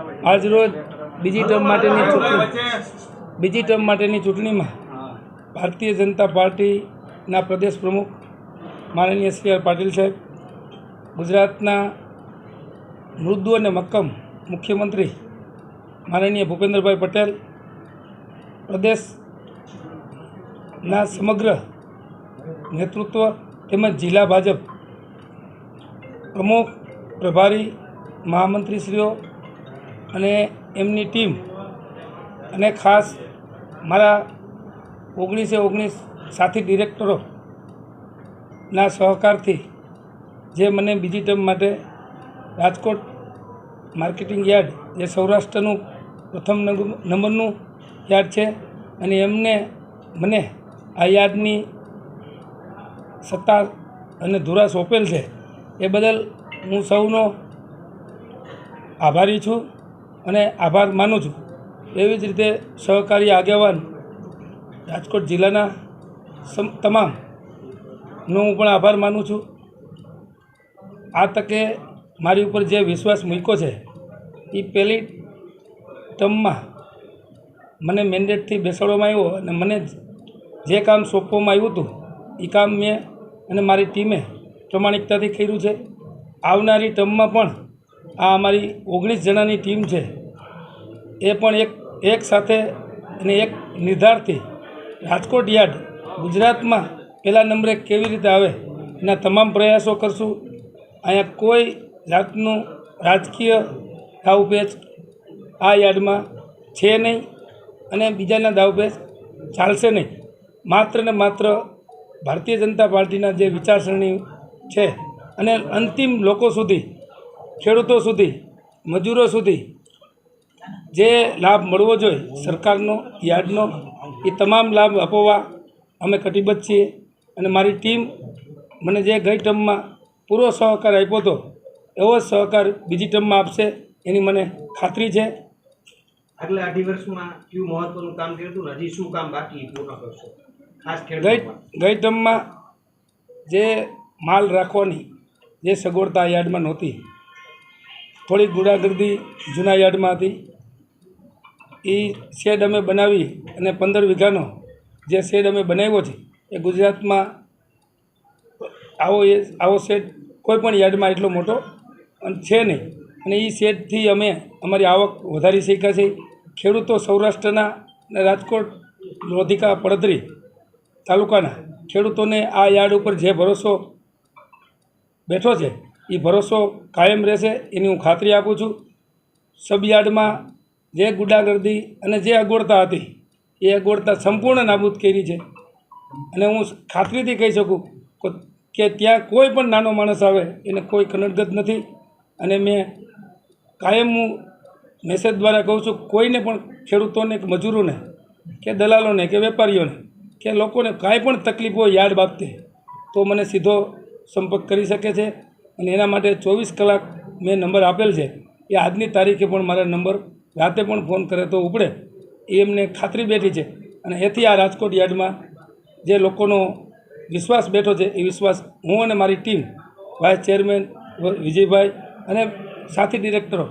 આજરોજ બીજી ટર્મ માટેની ચૂંટણી. બીજી ટર્મ માટેની ચૂંટણીમાં ભારતીય જનતા પાર્ટીના પ્રદેશ પ્રમુખ માનનીય સી આર પાટીલ સાહેબ, ગુજરાતના મૃદુ અને મક્કમ મુખ્યમંત્રી માનનીય ભૂપેન્દ્રભાઈ પટેલ, પ્રદેશના સમગ્ર નેતૃત્વ તેમજ જિલ્લા ભાજપ પ્રમુખ, પ્રભારી, મહામંત્રીશ્રીઓ અને એમની ટીમ. અને ખાસ મારા ઓગણીસે ઓગણીસ સાથી ડિરેક્ટરોના સહકારથી જે મને બીજી ટર્મ માટે રાજકોટ માર્કેટિંગ યાર્ડ, જે સૌરાષ્ટ્રનું પ્રથમ નંબરનું યાર્ડ છે, અને એમને મને આ યાર્ડની સત્તા અને ધુરા સોંપેલ છે. એ બદલ હું સૌનો આભારી છું. અને આભાર માનું છું. એવી જ રીતે સહકારી આગેવાન રાજકોટ જિલ્લાના તમામનો હું પણ આભાર માનું છું. આ તકે મારી ઉપર જે વિશ્વાસ મૂક્યો છે એ પહેલી ટર્મમાં મને મેન્ડેટથી બેસાડવામાં આવ્યો અને મને જે કામ સોંપવામાં આવ્યું હતું એ કામ મેં અને મારી ટીમે પ્રમાણિકતાથી કર્યું છે. આવનારી ટર્મમાં પણ આ અમારી ઓગણીસ જણાની ટીમ છે. એ પણ એક એક સાથે અને એક નિર્ધારથી રાજકોટ યાર્ડ ગુજરાતમાં પહેલા નંબરે કેવી રીતે આવે એના તમામ પ્રયાસો કરશું. અહીંયા કોઈ જાતનું રાજકીય દાવપેચ આ યાર્ડમાં છે નહીં અને બીજાના દાવપેચ ચાલશે નહીં. માત્ર ને માત્ર ભારતીય જનતા પાર્ટીના જે વિચારસરણી છે અને અંતિમ લોકો સુધી, ખેડૂતો સુધી, મજૂરો સુધી જે લાભ મળવો જોઈએ સરકારનો યાર્ડનો એ તમામ લાભ અપાવવા અમે કટિબદ્ધ છીએ. અને મારી ટીમ મને જે ગઈ ટર્મમાં પૂરો સહકાર આપ્યો હતો એવો જ સહકાર બીજી ટર્મમાં આપશે એની મને ખાતરી છે. આગલા અઢી વર્ષમાં કયું મહત્વનું કામ કર્યું હતું હજી શું કામ બાકી પૂર્ણ કરશો ખાસ ગઈ ગઈ ટર્મમાં જે માલ રાખવાની જે સગવડતા યાર્ડમાં નહોતી થોડી ગુડાગર્દી જૂના યાર્ડમાં હતી એ શેડ અમે બનાવી અને પંદર વીઘાનો જે શેડ અમે બનાવ્યો છે, એ ગુજરાતમાં આવો એ, આવો શેડ કોઈ પણ યાર્ડમાં એટલો મોટો છે નહીં. અને એ શેડથી અમે અમારી આવક વધારી શક્યા છે. ખેડૂતો સૌરાષ્ટ્રના રાજકોટ, લોધિકા, પડદરી તાલુકાના ખેડૂતોને આ યાર્ડ ઉપર જે ભરોસો બેઠો છે એ ભરોસો કાયમ રહેશે, એની હું ખાતરી આપું છું. સબ યાર્ડમાં જે ગુડાગર્દી અને જે અગવડતા હતી, એ અગવડતા સંપૂર્ણ નાબૂદ કરી છે. અને હું ખાતરીથી કહી શકું કે ત્યાં કોઈ પણ નાનો માણસ આવે, એને કોઈ કનડગત નથી. અને મેં કાયમ હું મેસેજ દ્વારા કહું છું, કોઈને પણ ખેડૂતોને, કે મજૂરોને, કે દલાલોને, કે વેપારીઓને, કે લોકોને કાંઈ પણ તકલીફ હોય યાર્ડ બાબતે, તો મને સીધો સંપર્ક કરી શકે છે. અને એના માટે ચોવીસ કલાક મેં નંબર આપેલ છે. એ આજની તારીખે પણ મારા નંબર રાતે પણ ફોન કરે તો ઉપડે. એ એમને ખાતરી બેઠી છે. અને એથી આ રાજકોટ યાર્ડમાં જે લોકોનો વિશ્વાસ બેઠો છે, એ વિશ્વાસ હું અને મારી ટીમ, વાઇસ ચેરમેન વિજયભાઈ અને સાથી ડિરેક્ટરો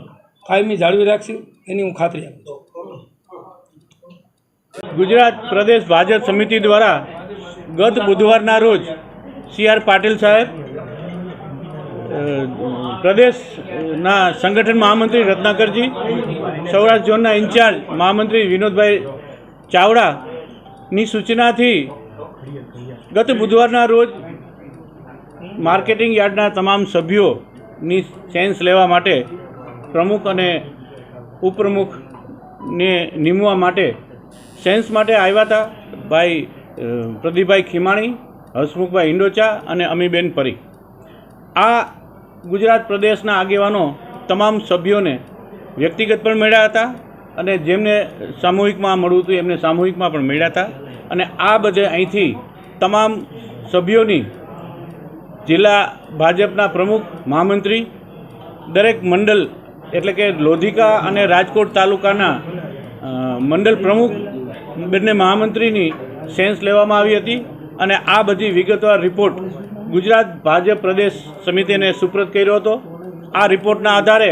કાયમી જાળવી રાખશું, એની હું ખાતરી આપું ગુજરાત પ્રદેશ ભાજપ સમિતિ દ્વારા ગત બુધવારના રોજ સી આર પાટીલ સાહેબ પ્રદેશના સંગઠન મહામંત્રી રત્નાકરજી, સૌરાષ્ટ્ર ઝોનના ઇન્ચાર્જ મહામંત્રી વિનોદભાઈ ચાવડાની સૂચનાથી ગત બુધવારના રોજ માર્કેટિંગ યાર્ડના તમામ સભ્યોની સેન્સ લેવા માટે પ્રમુખ અને ઉપપ્રમુખને નિમવા માટે સેન્સ માટે આવ્યા હતા ભાઈ પ્રદીપભાઈ ખીમાણી, હસમુખભાઈ હિંડોચા અને અમીબેન પરી. આ ગુજરાત પ્રદેશના આગેવાનો તમામ સભ્યોને વ્યક્તિગત પણ મળ્યા હતા અને જેમને સામૂહિકમાં મળવું હતું એમને સામૂહિકમાં પણ મળ્યા હતા. અને આ બધે અહીંથી તમામ સભ્યોની જિલ્લા ભાજપના પ્રમુખ, મહામંત્રી, દરેક મંડળ એટલે કે લોધિકા અને રાજકોટ તાલુકાના મંડળ પ્રમુખ બંને મહામંત્રીની સેન્સ લેવામાં આવી હતી અને આ બધી વિગતવાર રિપોર્ટ ગુજરાત ભાજપ પ્રદેશ સમિતિને સુપ્રત કર્યો હતો. આ રિપોર્ટના આધારે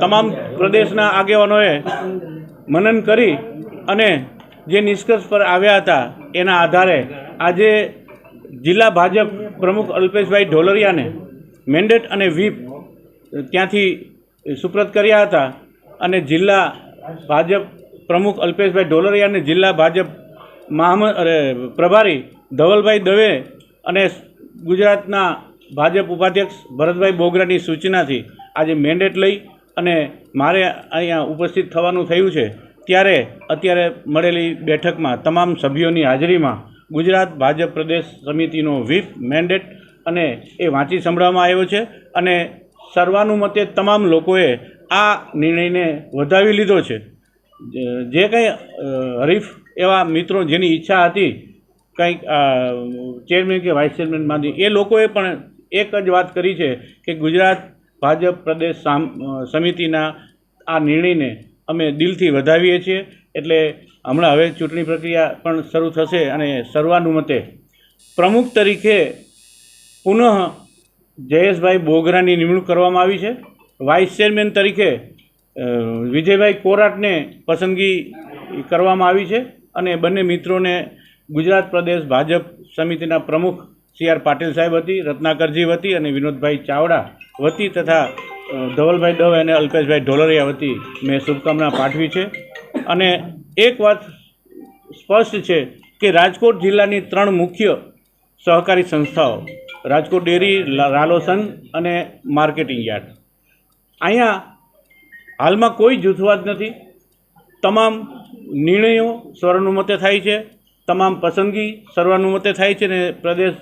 તમામ પ્રદેશના આગેવાનોએ મનન કરી અને જે નિષ્કર્ષ પર આવ્યા હતા એના આધારે આજે જિલ્લા ભાજપ પ્રમુખ અલ્પેશભાઈ ઢોલરિયાને મેન્ડેટ અને વ્હીપ ત્યાંથી સુપ્રત કર્યા હતા અને જિલ્લા ભાજપ પ્રમુખ અલ્પેશભાઈ ઢોલરિયાને જિલ્લા ભાજપ મહામ પ્રભારી ધવલભાઈ દવે અને ગુજરાતના ભાજપ ઉપાધ્યક્ષ ભરતભાઈ બોગરાની સૂચનાથી આજે મેન્ડેટ લઈ અને મારે અહીંયા ઉપસ્થિત થવાનું થયું છે. ત્યારે અત્યારે મળેલી બેઠકમાં તમામ સભ્યોની હાજરીમાં ગુજરાત ભાજપ પ્રદેશ સમિતિનો વ્હીપ મેન્ડેટ અને એ વાંચી સંભળાવવામાં આવ્યો છે અને સર્વાનુમતે તમામ લોકોએ આ નિર્ણયને વધાવી લીધો છે. જે કંઈ હરીફ એવા મિત્રો જેની ઈચ્છા હતી કંઈક ચેરમેન કે વાઇસ ચેરમેનમાંથી એ લોકોએ પણ એક જ વાત કરી છે કે ગુજરાત ભાજપ પ્રદેશ સમિતિના આ નિર્ણયને અમે દિલથી વધાવીએ છીએ. એટલે હમણાં હવે ચૂંટણી પ્રક્રિયા પણ શરૂ થશે અને સર્વાનુમતે. પ્રમુખ તરીકે પુનઃ જયેશભાઈ બોગરાની નિમણૂક કરવામાં આવી છે. વાઇસ ચેરમેન તરીકે વિજયભાઈ કોરાટને પસંદગી કરવામાં આવી છે અને બંને મિત્રોને ગુજરાત પ્રદેશ ભાજપ સમિતિના પ્રમુખ સી આર પાટીલ સાહેબ હતી રત્નાકરજી વતી અને વિનોદભાઈ ચાવડા વતી તથા ધવલભાઈ દવે અને અલ્પેશભાઈ ઢોલરિયા વતી મેં શુભકામના પાઠવી છે. અને એક વાત સ્પષ્ટ છે કે રાજકોટ જિલ્લાની ત્રણ મુખ્ય સહકારી સંસ્થાઓ, રાજકોટ ડેરી, લા- રાલોસન અને માર્કેટિંગ યાર્ડ. અહીંયા હાલમાં કોઈ જૂથવાદ નથી. તમામ નિર્ણયો સર્વાનુમતે થાય છે. તમામ પસંદગી સર્વાનુમતે થાય છે ને પ્રદેશ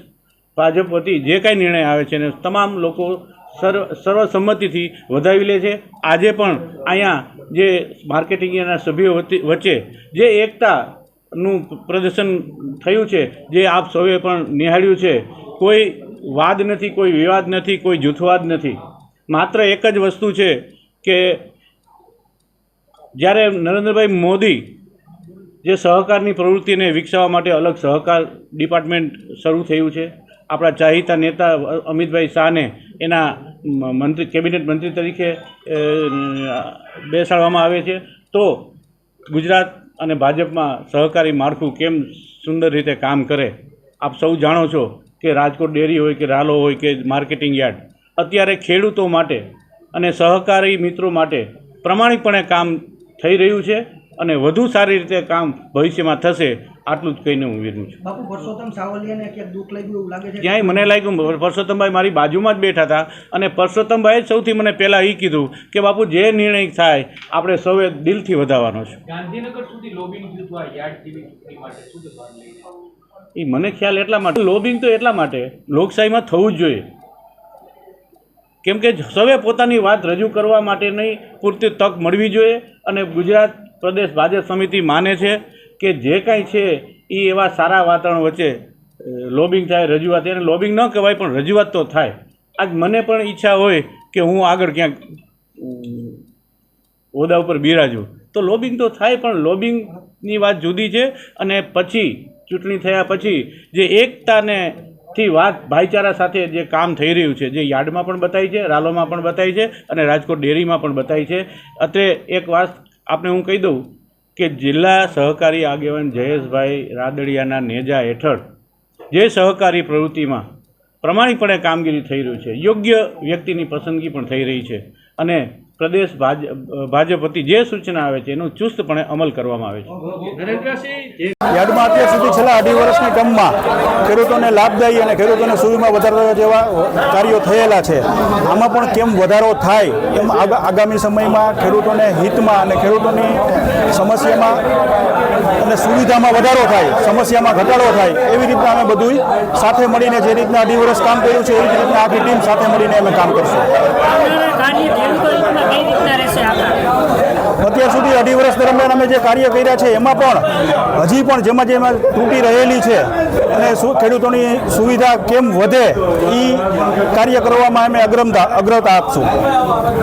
ભાજપ વતી જે કાંઈ નિર્ણય આવે છે ને તમામ લોકો સર્વ સર્વસંમતિથી વધાવી લે છે. આજે પણ અહીંયા જે માર્કેટિંગના સભ્યો વચ્ચે જે એકતાનું પ્રદર્શન થયું છે, જે આપ સૌએ પણ નિહાળ્યું છે, કોઈ વાદ નથી, કોઈ વિવાદ નથી, કોઈ જૂથવાદ નથી. માત્ર એક જ વસ્તુ છે કે જ્યારે નરેન્દ્રભાઈ મોદી જે સહકારની પ્રવૃત્તિને વિકસાવવા માટે અલગ સહકાર ડિપાર્ટમેન્ટ શરૂ થયું છે. આપણા ચાહિતા નેતા અમિતભાઈ શાહને એના મંત્રી, કેબિનેટ મંત્રી તરીકે બેસાડવામાં આવે છે. તો ગુજરાત અને ભાજપમાં સહકારી માળખું કેમ સુંદર રીતે કામ કરે? આપ સૌ જાણો છો કે રાજકોટ ડેરી હોય કે રાલો હોય કે માર્કેટિંગ યાર્ડ, અત્યારે ખેડૂતો માટે અને સહકારી મિત્રો માટે પ્રમાણિકપણે કામ થઈ રહ્યું છે. અને વધુ સારી રીતે કામ ભવિષ્યમાં થશે આટલું જ કહીને હું વિરમું છું. બાપુ પરસોત્તમ સાવલિયાને ક્યાંક દુઃખ લાગ્યું એવું લાગે છે? ક્યાંય મને લાગ્યું પરસોત્તમભાઈ મારી બાજુમાં જ બેઠા હતા અને પરસોત્તમભાઈએ જ સૌથી મને પહેલાં એ કીધું કે બાપુ જે નિર્ણય થાય આપણે સૌએ દિલથી વધારવાનો છે. ગાંધીનગર સુધી લોબિંગ યાર્ડ જેવી માટે શું એ મને ખ્યાલ એટલા માટે લોબિંગ તો એટલા માટે લોકશાહીમાં થવું જ જોઈએ. કેમ કે સૌએ પોતાની વાત રજૂ કરવા માટેની પૂરતી તક મળવી જોઈએ અને ગુજરાત પ્રદેશ ભાજપ સમિતિ માને છે કે જે કાંઈ છે એ એવા સારા વાતાવરણ વચ્ચે લોબિંગ થાય, રજૂઆત, એને લોબિંગ ન કહેવાય, પણ રજૂઆત તો થાય. આજ મને પણ ઈચ્છા હોય કે હું આગળ ક્યાંક હોદ્દા ઉપર બિરાજું. તો લોબિંગ તો થાય, પણ લોબિંગની વાત જુદી છે અને પછી, ચૂંટણી થયા પછી જે એકતાને થી વાત ભાઈચારા સાથે જે કામ થઈ રહ્યું છે, જે યાર્ડમાં પણ બતાવી છે, રાલોમાં પણ બતાવી છે અને રાજકોટ ડેરીમાં પણ બતાવી છે. અત્રે એક વાત આપને હું કહી દઉં કે જિલ્લા સહકારી આગેવાન જયેશભાઈ રાદડિયાના નેજા હેઠળ જે સહકારી પ્રવૃત્તિમાં પ્રમાણિકપણે કામગીરી થઈ રહ્યું છે, યોગ્ય વ્યક્તિની પસંદગી પણ થઈ રહી છે અને પ્રદેશ ભાજપ વતી જે સૂચના આવે છે એનો ચુસ્તપણે અમલ કરવામાં આવે છે. યાર્ડમાં અત્યાર સુધી છેલ્લા અઢી વર્ષની ટર્મમાં ખેડૂતોને લાભદાયી અને ખેડૂતોને સુવિધા વધારવા જેવા કાર્યો થયેલા છે. આમાં પણ કેમ વધારો થાય એમ આગ- આગામી સમયમાં ખેડૂતોને હિતમાં અને ખેડૂતોની સમસ્યામાં અને સુવિધામાં વધારો થાય સમસ્યામાં ઘટાડો થાય એવી રીતના અમે બધું સાથે મળીને જે રીતના અઢી વર્ષ કામ કર્યું છે એવી રીતના આખી ટીમ સાથે મળીને અમે કામ કરશું. અત્યાર સુધી અઢી વર્ષ દરમિયાન અમે જે કાર્ય કર્યા છે, એમાં પણ હજી પણ જેમાં જેમાં તૂટી રહેલી છે અને ખેડૂતોની સુવિધા કેમ વધે એ કાર્ય કરવામાં અમે અગ્રમતા, અગ્રતા આપશું.